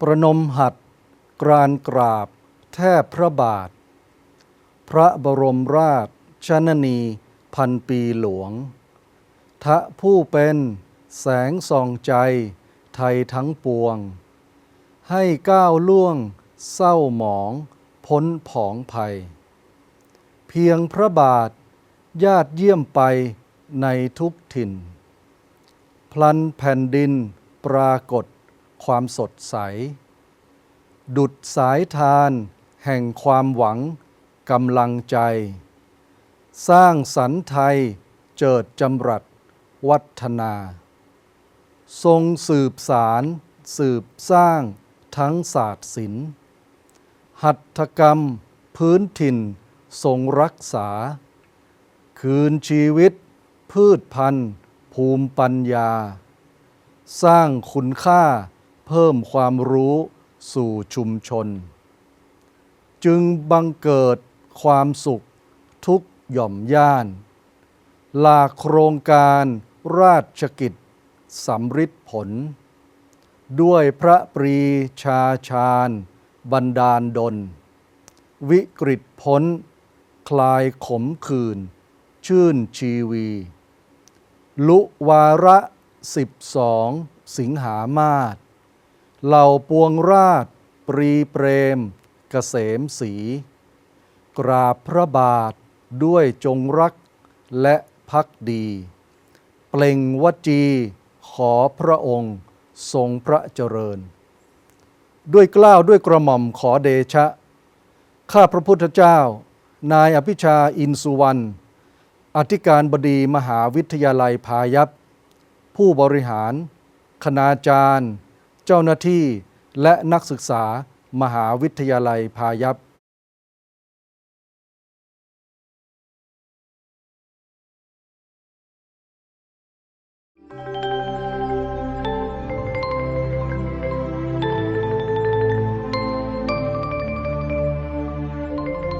ประนมหัดกรานกราบ แทบพระบาท พระบรมราชชนนีพันปีหลวง ทะผู้เป็นแสงส่องใจไทยทั้งปวง ให้ก้าวล่วงเศร้าหมองพ้นผองภัย เพียงพระบาทญาติเยี่ยมไปในทุกถิ่น พลันแผ่นดินปรากฏ ความสดใส ดุดสายทานแห่งความหวังกำลังใจ สร้างสรรค์ไทยเจิดจำรัดวัฒนา ทรงสืบสาร สืบสร้างทั้งศาสตร์ศิลป์หัตถกรรมพื้นถิ่นทรงรักษา คืนชีวิต พืชพันธุ์ ภูมิปัญญา สร้างคุณค่า เพิ่มความรู้สู่ชุมชน จึงบังเกิดความสุขทุกหย่อมย่าน ลาโครงการราชกิจสำริดผล ด้วยพระปรีชาชาญบันดาลดล วิกฤตพ้น คลายขมขื่นชื่นชีวี ลุวาระสิบสองสิงหามาศ เหล่าปวงราช ปรีเปรมเกษมสี กราบพระบาทด้วยจงรักและพักดี เปล่งวจีขอพระองค์ทรงพระเจริญ ด้วยกล้าวด้วยกระหม่อมขอเดชะ ข้าพระพุทธเจ้า นายอภิชาอินสุวรรณอธิการบดีมหาวิทยาลัยพายัพผู้บริหาร คณาจารย์ เจ้าหน้าที่และนักศึกษามหาวิทยาลัยพายัพ